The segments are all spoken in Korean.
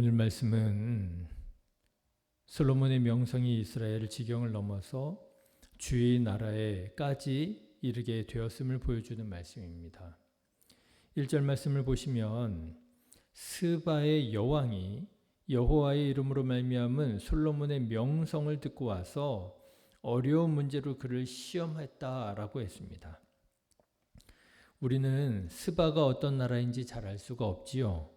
오늘 말씀은 솔로몬의 명성이 이스라엘 지경을 넘어서 주의 나라에까지 이르게 되었음을 보여주는 말씀입니다. 1절 말씀을 보시면 스바의 여왕이 여호와의 이름으로 말미암은 솔로몬의 명성을 듣고 와서 어려운 문제로 그를 시험했다라고 했습니다. 우리는 스바가 어떤 나라인지 잘 알 수가 없지요.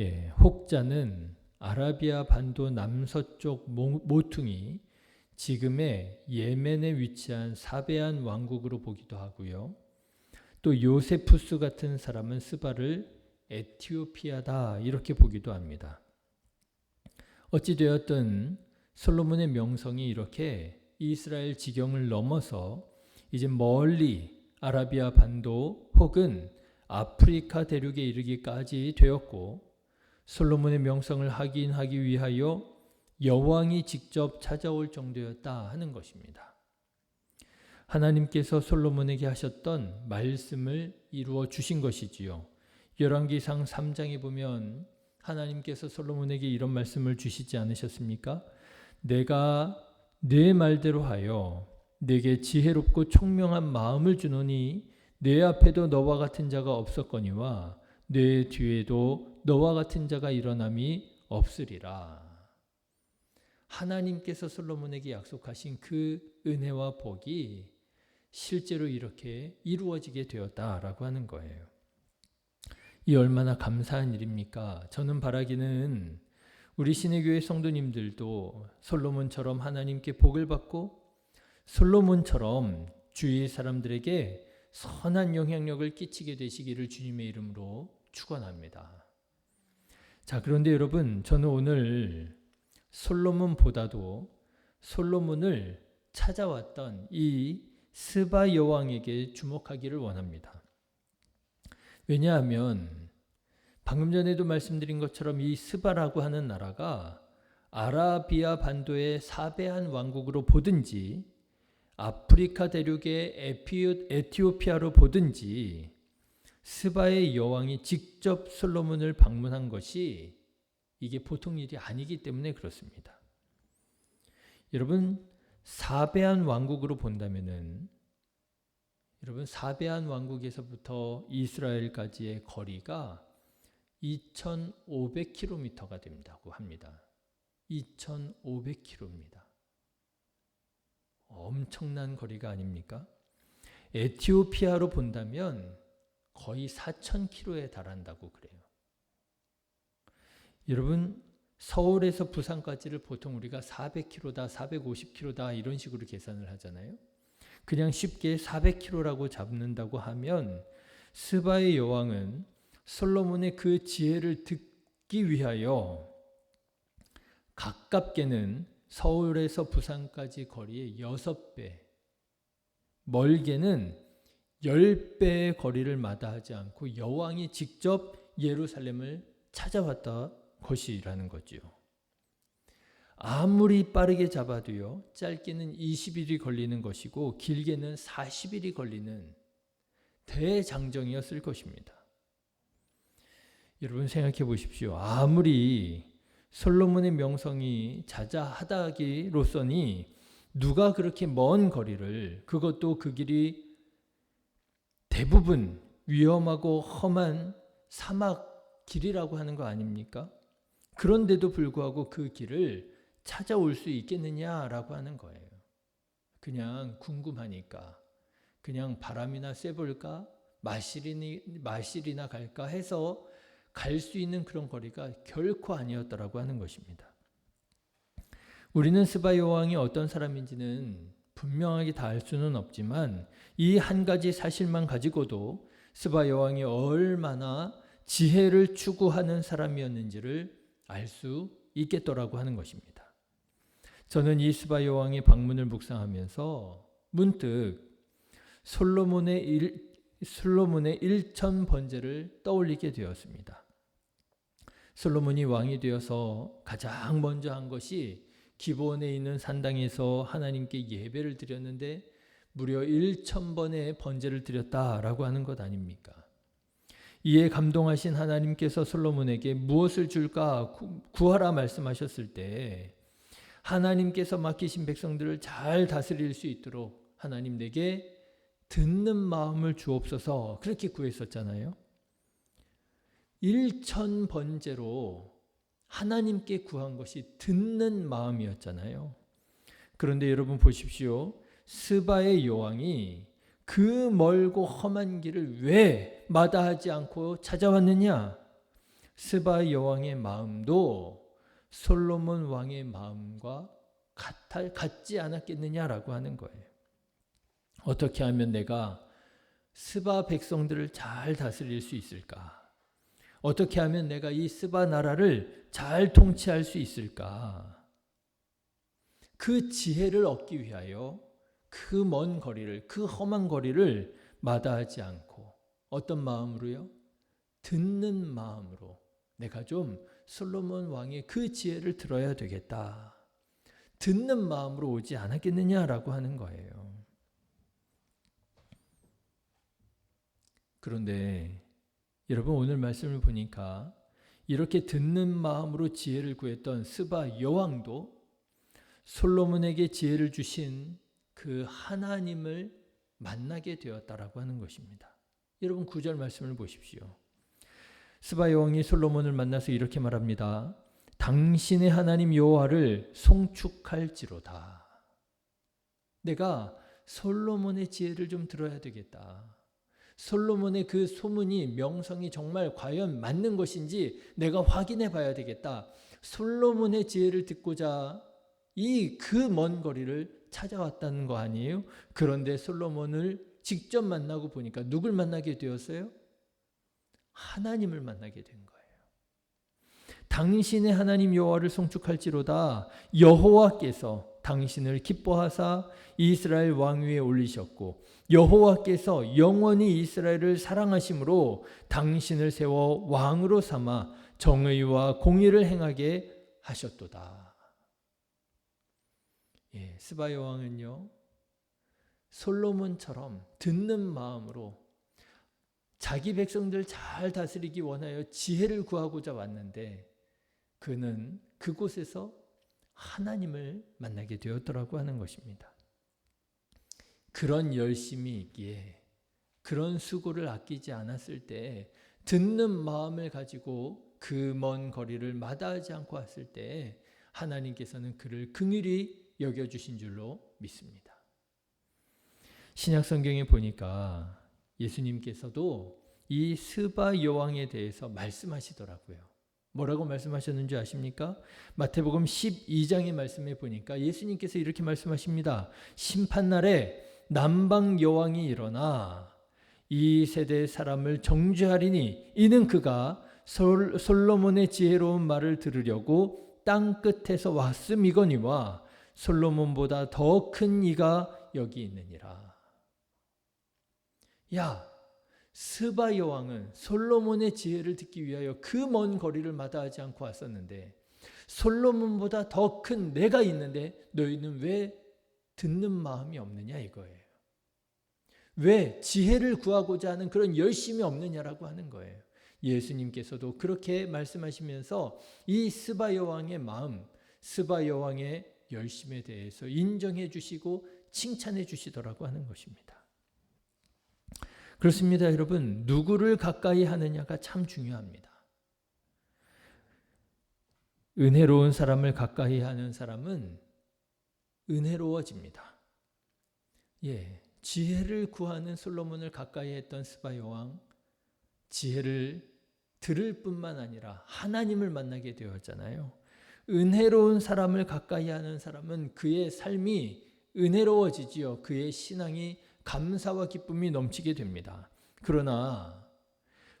예, 혹자는 아라비아 반도 남서쪽 모퉁이 지금의 예멘에 위치한 사베안 왕국으로 보기도 하고요. 또 요세푸스 같은 사람은 스바를 에티오피아다 이렇게 보기도 합니다. 어찌 되었든 솔로몬의 명성이 이렇게 이스라엘 지경을 넘어서 이제 멀리 아라비아 반도 혹은 아프리카 대륙에 이르기까지 되었고 솔로몬의 명성을 확인하기 위하여 여왕이 직접 찾아올 정도였다 하는 것입니다. 하나님께서 솔로몬에게 하셨던 말씀을 이루어 주신 것이지요. 열왕기상 3장에 보면 하나님께서 솔로몬에게 이런 말씀을 주시지 않으셨습니까? 내가 내 말대로 하여 내게 지혜롭고 총명한 마음을 주노니 내 앞에도 너와 같은 자가 없었거니와 내 뒤에도 너와 같은 자가 일어남이 없으리라. 하나님께서 솔로몬에게 약속하신 그 은혜와 복이 실제로 이렇게 이루어지게 되었다라고 하는 거예요. 이 얼마나 감사한 일입니까? 저는 바라기는 우리 신의교회 성도님들도 솔로몬처럼 하나님께 복을 받고 솔로몬처럼 주위 사람들에게 선한 영향력을 끼치게 되시기를 주님의 이름으로 축원합니다. 자, 그런데 여러분, 저는 오늘 솔로몬보다도 솔로몬을 찾아왔던 이 스바 여왕에게 주목하기를 원합니다. 왜냐하면 방금 전에도 말씀드린 것처럼 이 스바라고 하는 나라가 아라비아 반도의 사배한 왕국으로 보든지 아프리카 대륙의 에티오피아로 보든지 스바의 여왕이 직접 솔로몬을 방문한 것이 이게 보통 일이 아니기 때문에 그렇습니다. 여러분 사배한 왕국으로 본다면은 여러분 사배한 왕국에서부터 이스라엘까지의 거리가 2,500km가 된다고 합니다. 2,500km입니다. 엄청난 거리가 아닙니까? 에티오피아로 본다면 거의 4,000km에 달한다고 그래요. 여러분 서울에서 부산까지를 보통 우리가 400km다, 450km다 이런 식으로 계산을 하잖아요. 그냥 쉽게 400km라고 잡는다고 하면 스바의 여왕은 솔로몬의 그 지혜를 듣기 위하여 가깝게는 서울에서 부산까지 거리의 6배, 멀게는 10배의 거리를 마다하지 않고 여왕이 직접 예루살렘을 찾아왔다 것이라는 거지요. 아무리 빠르게 잡아도요, 짧게는 20일이 걸리는 것이고, 길게는 40일이 걸리는 대장정이었을 것입니다. 여러분 생각해 보십시오. 아무리 솔로몬의 명성이 자자하다기로서니 누가 그렇게 먼 거리를 그것도 그 길이 대부분 위험하고 험한 사막 길이라고 하는 거 아닙니까? 그런데도 불구하고 그 길을 찾아올 수 있겠느냐라고 하는 거예요. 그냥 궁금하니까 그냥 바람이나 쐬볼까 마실이니 마실이나 갈까 해서 갈 수 있는 그런 거리가 결코 아니었더라고 하는 것입니다. 우리는 스바 여왕이 어떤 사람인지는 분명하게 다 알 수는 없지만 이 한 가지 사실만 가지고도 스바 여왕이 얼마나 지혜를 추구하는 사람이었는지를 알 수 있겠더라고 하는 것입니다. 저는 이 스바 여왕의 방문을 묵상하면서 문득 솔로몬의 일, 솔로몬의 일천 번제를 떠올리게 되었습니다. 솔로몬이 왕이 되어서 가장 먼저 한 것이 기본에 있는 산당에서 하나님께 예배를 드렸는데 무려 1천 번의 번제를 드렸다라고 하는 것 아닙니까? 이에 감동하신 하나님께서 솔로몬에게 무엇을 줄까 구- 구하라 말씀하셨을 때 하나님께서 맡기신 백성들을 잘 다스릴 수 있도록 하나님 내게 듣는 마음을 주옵소서 그렇게 구했었잖아요. 일천 번제로 하나님께 구한 것이 듣는 마음이었잖아요. 그런데 여러분 보십시오. 스바의 여왕이 그 멀고 험한 길을 왜 마다하지 않고 찾아왔느냐? 스바 여왕의 마음도 솔로몬 왕의 마음과 같아, 같지 않았겠느냐라고 하는 거예요. 어떻게 하면 내가 스바 백성들을 잘 다스릴 수 있을까? 어떻게 하면 내가 이 스바 나라를 잘 통치할 수 있을까? 그 지혜를 얻기 위하여 그 먼 거리를, 그 험한 거리를 마다하지 않고 어떤 마음으로요? 듣는 마음으로 내가 좀 솔로몬 왕의 그 지혜를 들어야 되겠다. 듣는 마음으로 오지 않았겠느냐라고 하는 거예요. 그런데 여러분 오늘 말씀을 보니까 이렇게 듣는 마음으로 지혜를 구했던 스바 여왕도 솔로몬에게 지혜를 주신 그 하나님을 만나게 되었다라고 하는 것입니다. 여러분 구절 말씀을 보십시오. 스바 여왕이 솔로몬을 만나서 이렇게 말합니다. 당신의 하나님 여호와를 송축할지로다. 내가 솔로몬의 지혜를 좀 들어야 되겠다. 솔로몬의 그 소문이 명성이 정말 과연 맞는 것인지 내가 확인해 봐야 되겠다. 솔로몬의 지혜를 듣고자 이 그 먼 거리를 찾아왔다는 거 아니에요? 그런데 솔로몬을 직접 만나고 보니까 누굴 만나게 되었어요? 하나님을 만나게 된 거예요. 당신의 하나님 여호와를 송축할지로다 여호와께서 당신을 기뻐하사 이스라엘 왕위에 올리셨고 여호와께서 영원히 이스라엘을 사랑하심으로 당신을 세워 왕으로 삼아 정의와 공의를 행하게 하셨도다. 예, 스바 여왕은요. 솔로몬처럼 듣는 마음으로 자기 백성들 잘 다스리기 원하여 지혜를 구하고자 왔는데 그는 그곳에서 하나님을 만나게 되었더라고 하는 것입니다. 그런 열심이 있기에 그런 수고를 아끼지 않았을 때 듣는 마음을 가지고 그 먼 거리를 마다하지 않고 왔을 때 하나님께서는 그를 긍휼히 여겨 주신 줄로 믿습니다. 신약 성경에 보니까 예수님께서도 이 스바 여왕에 대해서 말씀하시더라고요. 뭐라고 말씀하셨는지 아십니까? 마태복음 12장의 말씀에 보니까 예수님께서 이렇게 말씀하십니다. 심판날에 남방 여왕이 일어나 이 세대 사람을 정죄하리니 이는 그가 솔, 솔로몬의 지혜로운 말을 들으려고 땅 끝에서 왔음이거니와 솔로몬보다 더 큰 이가 여기 있느니라. 야, 스바 여왕은 솔로몬의 지혜를 듣기 위하여 그 먼 거리를 마다하지 않고 왔었는데 솔로몬보다 더 큰 내가 있는데 너희는 왜 듣는 마음이 없느냐 이거예요. 왜 지혜를 구하고자 하는 그런 열심이 없느냐라고 하는 거예요. 예수님께서도 그렇게 말씀하시면서 이 스바 여왕의 마음, 스바 여왕의 열심에 대해서 인정해 주시고 칭찬해 주시더라고 하는 것입니다. 그렇습니다, 여러분. 누구를 가까이 하느냐가 참 중요합니다. 은혜로운 사람을 가까이 하는 사람은 은혜로워집니다. 예. 지혜를 구하는 솔로몬을 가까이 했던 스바 여왕, 지혜를 들을 뿐만 아니라 하나님을 만나게 되었잖아요. 은혜로운 사람을 가까이 하는 사람은 그의 삶이 은혜로워지지요. 그의 신앙이 감사와 기쁨이 넘치게 됩니다. 그러나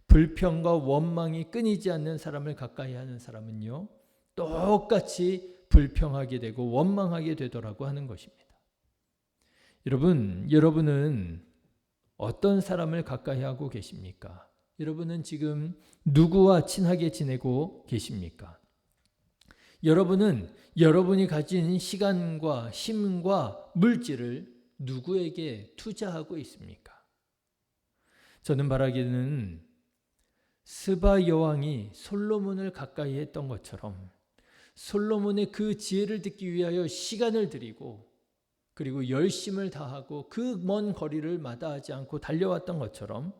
불평과 원망이 끊이지 않는 사람을 가까이 하는 사람은요. 똑같이 불평하게 되고 원망하게 되더라고 하는 것입니다. 여러분, 여러분은 어떤 사람을 가까이 하고 계십니까? 여러분은 지금 누구와 친하게 지내고 계십니까? 여러분은 여러분이 가진 시간과 힘과 물질을 누구에게 투자하고 있습니까? 저는 바라기는 스바 여왕이 솔로몬을 가까이 했던 것처럼 솔로몬의 그 지혜를 듣기 위하여 시간을 들이고 그리고 열심을 다하고 그 먼 거리를 마다하지 않고 달려왔던 것처럼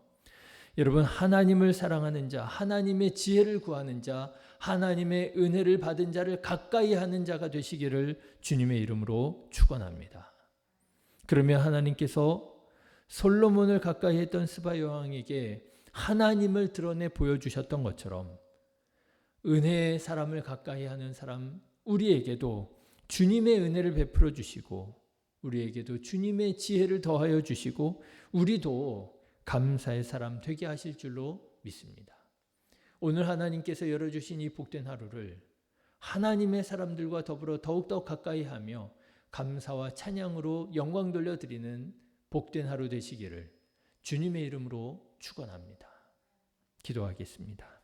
여러분 하나님을 사랑하는 자, 하나님의 지혜를 구하는 자, 하나님의 은혜를 받은 자를 가까이 하는 자가 되시기를 주님의 이름으로 축원합니다. 그러면 하나님께서 솔로몬을 가까이 했던 스바 여왕에게 하나님을 드러내 보여주셨던 것처럼 은혜의 사람을 가까이 하는 사람 우리에게도 주님의 은혜를 베풀어 주시고 우리에게도 주님의 지혜를 더하여 주시고 우리도 감사의 사람 되게 하실 줄로 믿습니다. 오늘 하나님께서 열어주신 이 복된 하루를 하나님의 사람들과 더불어 더욱더 가까이 하며 감사와 찬양으로 영광 돌려드리는 복된 하루 되시기를 주님의 이름으로 축원합니다. 기도하겠습니다.